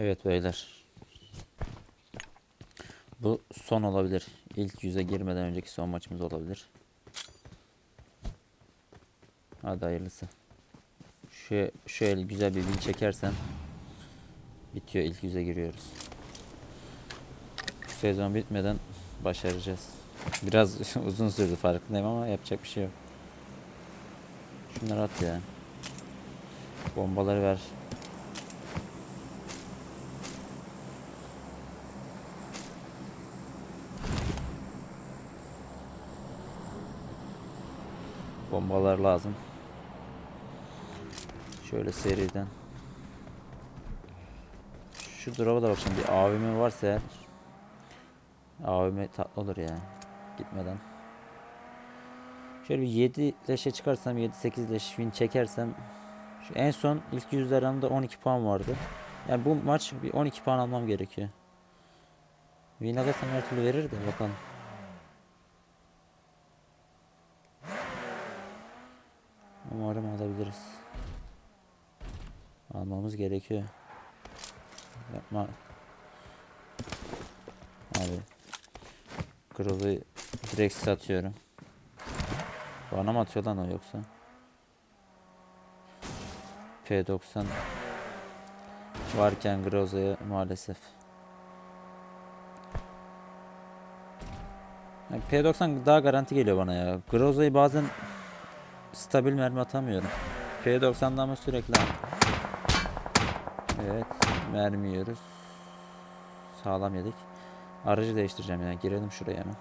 Evet beyler. Bu son olabilir. İlk yüze girmeden önceki son maçımız olabilir. Hadi hayırlısı. Şu, şöyle güzel bir win çekersen bitiyor. ilk yüze giriyoruz. Şu sezon bitmeden başaracağız. Biraz uzun sürdü farkındayım ama yapacak bir şey yok. Şunları at ya. Bombaları ver. Bombalar lazım. Şöyle seriden. Şu drop'a da bakacağım. Bir AVM varsa eğer. AVM tatlı olur ya. Gitmeden. Şöyle bir 7 leşe çıkarsam 7-8 leş win çekersem şu en son ilk yüzlerimde 12 puan vardı. Yani bu maç bir 12 puan almam gerekiyor. Win alırsam her türlü verir de bakalım. Umarım alabiliriz. Almamız gerekiyor. Yapma. Abi. Kırılı direkt satıyorum. Bana mı atıyor lan o yoksa? P90 varken Groza'ya maalesef. Yani P90 daha garanti geliyor bana ya. Groza'yı bazen stabil mermi atamıyorum. P90'da ama sürekli. Evet, mermi yiyoruz. Sağlam yedik. Aracı değiştireceğim ya. Girelim şuraya hemen.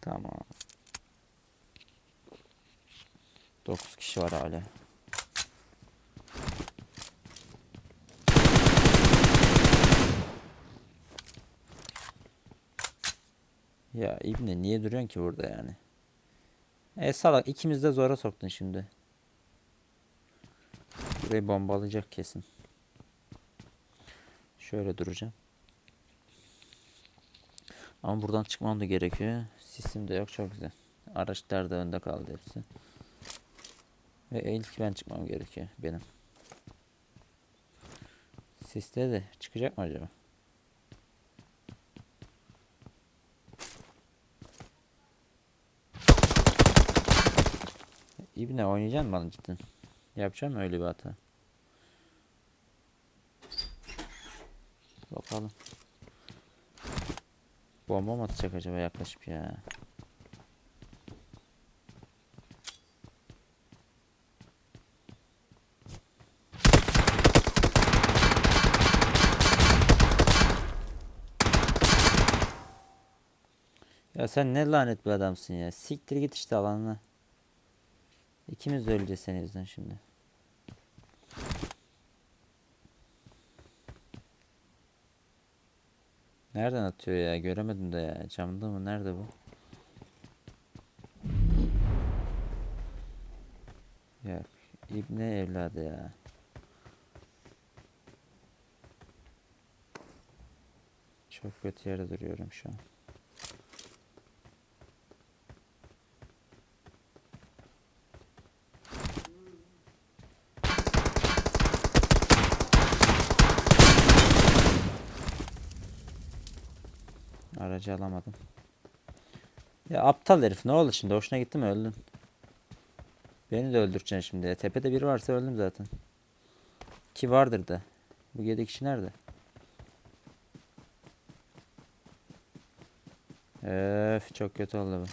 Tamam. 9 kişi var hala. Ya İbni niye duruyorsun ki burada yani? E salak ikimiz de zora soktun şimdi. Burayı bombalayacak kesin. Şöyle duracağım. Ama buradan çıkmam da gerekiyor. Sisim de yok çok güzel. Araçlar da önde kaldı hepsi. Ve ilk ben çıkmam gerekiyor benim. Siste de çıkacak mı acaba? İbne oynayacaksın bana cidden? Yapacağım öyle bir hata? Bakalım. Bomba mı atacak acaba yaklaşıp ya? Ya sen ne lanet bir adamsın ya. Siktir git işte alanına. İkimiz de öleceğiz senin yüzünden şimdi. Nereden atıyor ya? Göremedim de ya. Camda mı? Nerede bu? Ya İbne evladı ya. Çok kötü yerde duruyorum şu an. Aracı alamadım. Ya aptal herif ne oldu şimdi? Hoşuna gitti mi öldün? Beni de öldüreceksin şimdi. Tepede biri varsa öldüm zaten. Ki vardır da. Bu 7 kişi nerede? Öf çok kötü oldu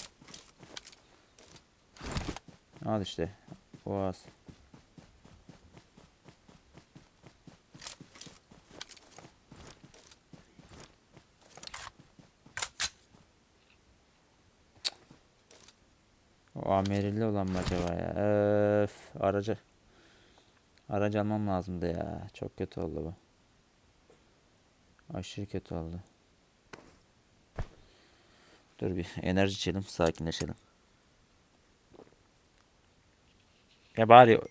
bu. Al işte. Boğaz. O amirli olan mı acaba ya? Öf, aracı. Aracı almam lazımdı ya. Çok kötü oldu bu. Aşırı kötü oldu. Dur bir enerji içelim, sakinleşelim. Ya bari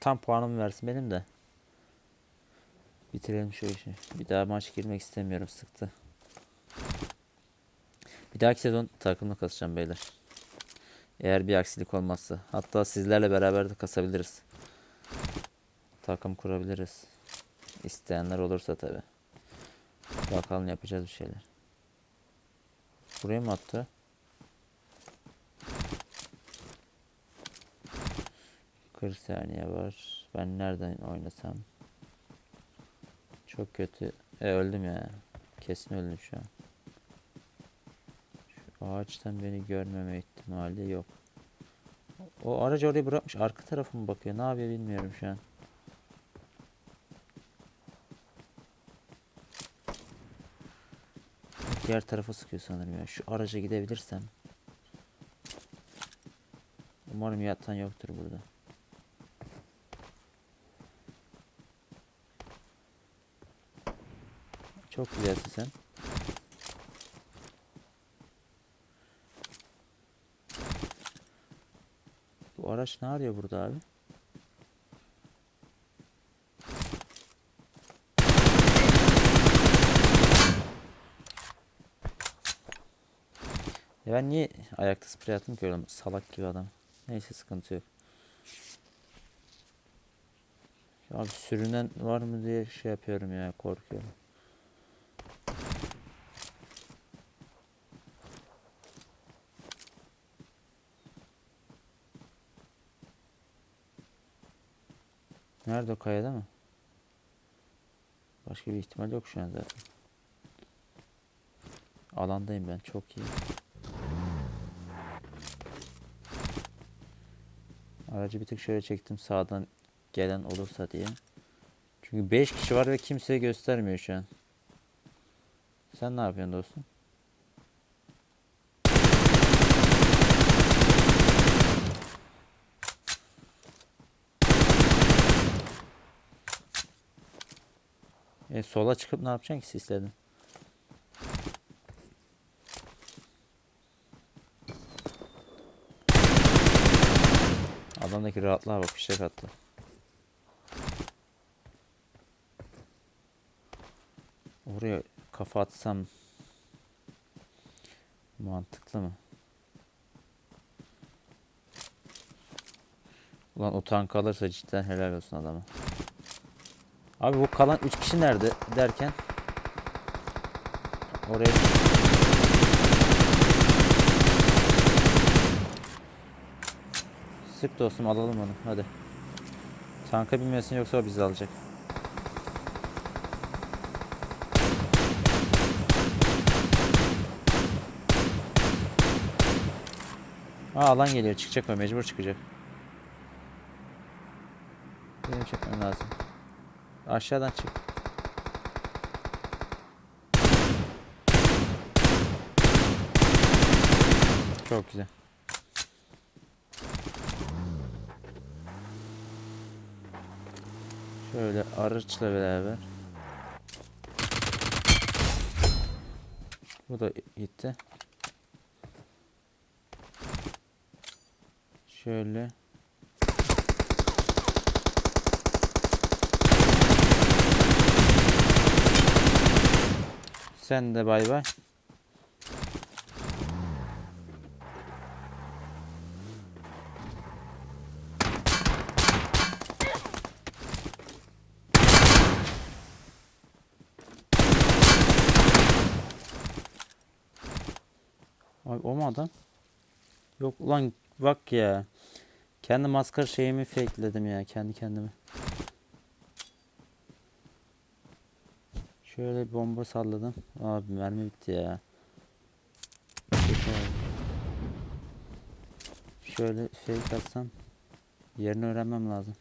tam puanımı versin benim de. Bitirelim şu işi. Bir daha maç girmek istemiyorum sıktı. Bir dahaki sezon takımla kasacağım beyler. Eğer bir aksilik olmazsa. Hatta sizlerle beraber de kasabiliriz. Takım kurabiliriz. İsteyenler olursa tabi. Bakalım yapacağız bir şeyler. Buraya mı attı? Kırk saniye var. Ben nereden oynasam? Çok kötü. E öldüm ya. Kesin öldüm şu an. Ağaçtan beni görmeme ihtimali yok. O aracı oraya bırakmış. Arka tarafa mı bakıyor? Ne yapıyor bilmiyorum şu an. Diğer tarafa sıkıyor sanırım ya. Şu araca gidebilirsem. Umarım yatan yoktur burada. Çok güzelsin sen. Bu araç ne arıyor burada abi? Ya ben niye ayakta sprey attım ki öyle salak gibi adam. Neyse sıkıntı yok. Abi sürünen var mı diye şey yapıyorum ya korkuyorum. Nerede o kayada mı? Başka bir ihtimal yok şu an zaten. Alandayım ben çok iyi. Aracı bir tık şöyle çektim sağdan gelen olursa diye. Çünkü 5 kişi var ve kimseye göstermiyor şu an. Sen ne yapıyorsun dostum? E sola çıkıp ne yapacaksın ki sisledin? Adamdaki rahatlığa bak fişek attı. Oraya kafa atsam mantıklı mı? Ulan o tank alırsa cidden helal olsun adama. Abi bu kalan 3 kişi nerede derken oraya Sık dostum alalım onu hadi. Tanka binmesin yoksa o bizi alacak. Aa alan geliyor çıkacak o mecbur çıkacak. Benim çekmem lazım. Aşağıdan çık. Çok güzel. Şöyle araçla beraber. Bu da gitti. Şöyle. Sen de bay bay. Abi o mu adam? Yok ulan bak ya. Kendi maskara şeyimi fakeledim ya kendi kendime. Şöyle bomba salladım. Abi mermi bitti ya. Şöyle fake atsam yerini öğrenmem lazım.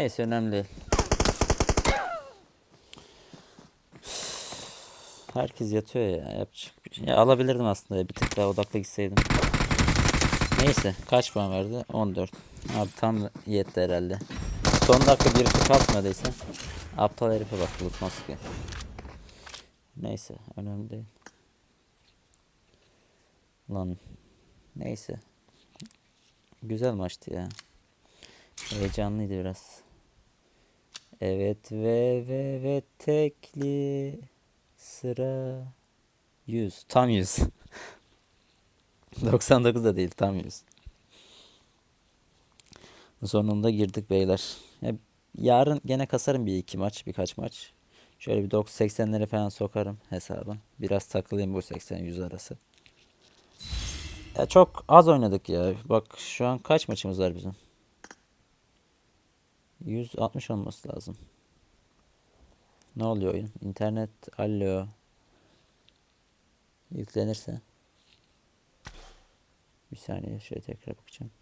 Neyse önemli değil. Herkes yatıyor ya. Yapacak bir şey. Ya alabilirdim aslında. Bir tık daha odaklı gitseydim. Neyse. Kaç puan verdi? 14. Abi tam yetti herhalde. Son dakika birisi kasmadıysa. Aptal herife bak bulut maske. Neyse. Önemli değil. Lan. Neyse. Güzel maçtı ya. Heyecanlıydı biraz. Evet ve ve ve tekli sıra 100 tam 100 99 da değil tam 100 sonunda girdik beyler. Ya, yarın gene kasarım bir iki maç birkaç maç. Şöyle bir 90-80'lere falan sokarım hesaba biraz takılayım bu 80-100 arası. Ya çok az oynadık ya. Bak şu an kaç maçımız var bizim 160 olması lazım ne oluyor oyun? İnternet, alo. Yüklenirse. Bir saniye şöyle tekrar bakacağım.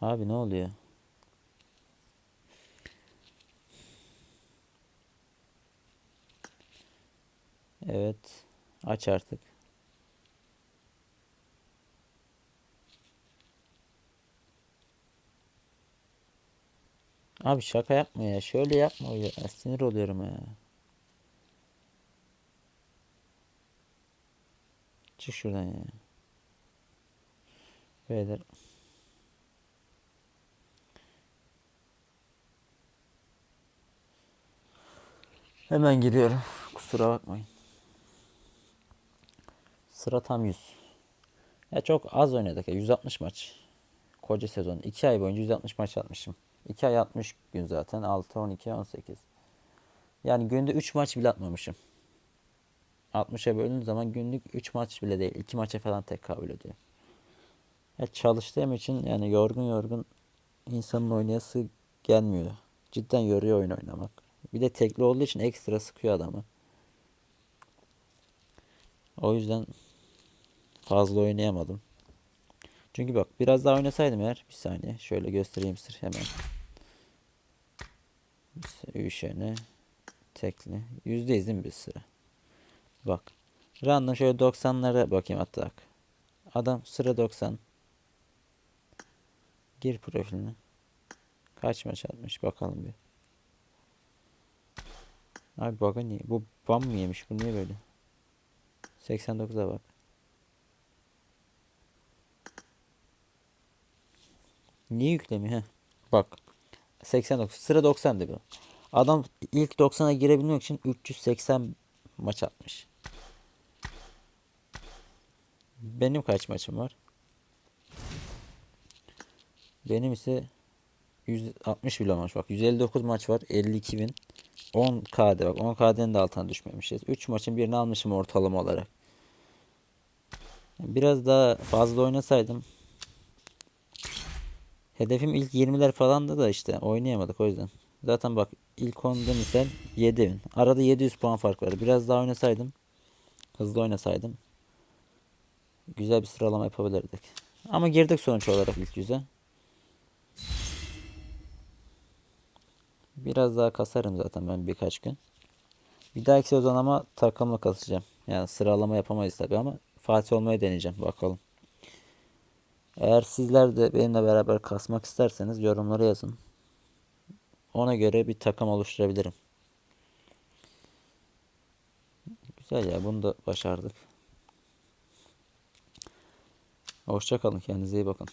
Abi ne oluyor? Evet. Aç artık. Abi şaka yapma ya. Şöyle yapma ya. Sinir oluyorum ya. Çık şuradan ya. Beyler. Hemen giriyorum. Kusura bakmayın. Sıra tam 100. Ya çok az oynadık ya. 160 maç. Koca sezon. 2 ay boyunca 160 maç atmışım. 2 ay 60 gün zaten. 6, 12, 18. Yani günde 3 maç bile atmamışım. 60'a böldüğün zaman günlük 3 maç bile değil. 2 maça falan tekabül ediyor. Ya çalıştığım için yani yorgun yorgun insanın oynayası gelmiyor. Cidden yoruyor oyun oynamak. Bir de tekli olduğu için ekstra sıkıyor adamı. O yüzden fazla oynayamadım. Çünkü bak biraz daha oynasaydım eğer bir saniye şöyle göstereyim sır hemen. Üşene tekli. Yüzdeyiz değil mi bir sıra? Bak. Random şöyle 90'lara bakayım hatta. Adam sıra 90. Gir profiline. Kaç maç atmış bakalım bir. Abi baka niye? Bu bam mı yemiş? Bu niye böyle? 89'a bak. Niye yüklemiyor? Bak. 89. Sıra 90'dı bu. Adam ilk 90'a girebilmek için 380 maç atmış. Benim kaç maçım var? Benim ise 160 bile maç bak. 159 maç var. 52 bin. 10 KD bak. 10 KD'nin de altına düşmemişiz. 3 maçın birini almışım ortalama olarak. Biraz daha fazla oynasaydım Hedefim ilk 20'ler falandı da işte oynayamadık o yüzden. Zaten bak ilk 10'da misal 7000. Arada 700 puan fark var. Biraz daha oynasaydım hızlı oynasaydım güzel bir sıralama yapabilirdik. Ama girdik sonuç olarak ilk yüze. Biraz daha kasarım zaten ben birkaç gün. Bir dahaki sezon ama takımla kasacağım. Yani sıralama yapamayız tabi ama Fatih olmayı deneyeceğim. Bakalım. Eğer sizler de benimle beraber kasmak isterseniz yorumlara yazın. Ona göre bir takım oluşturabilirim. Güzel ya bunu da başardık. Hoşçakalın kendinize iyi bakın.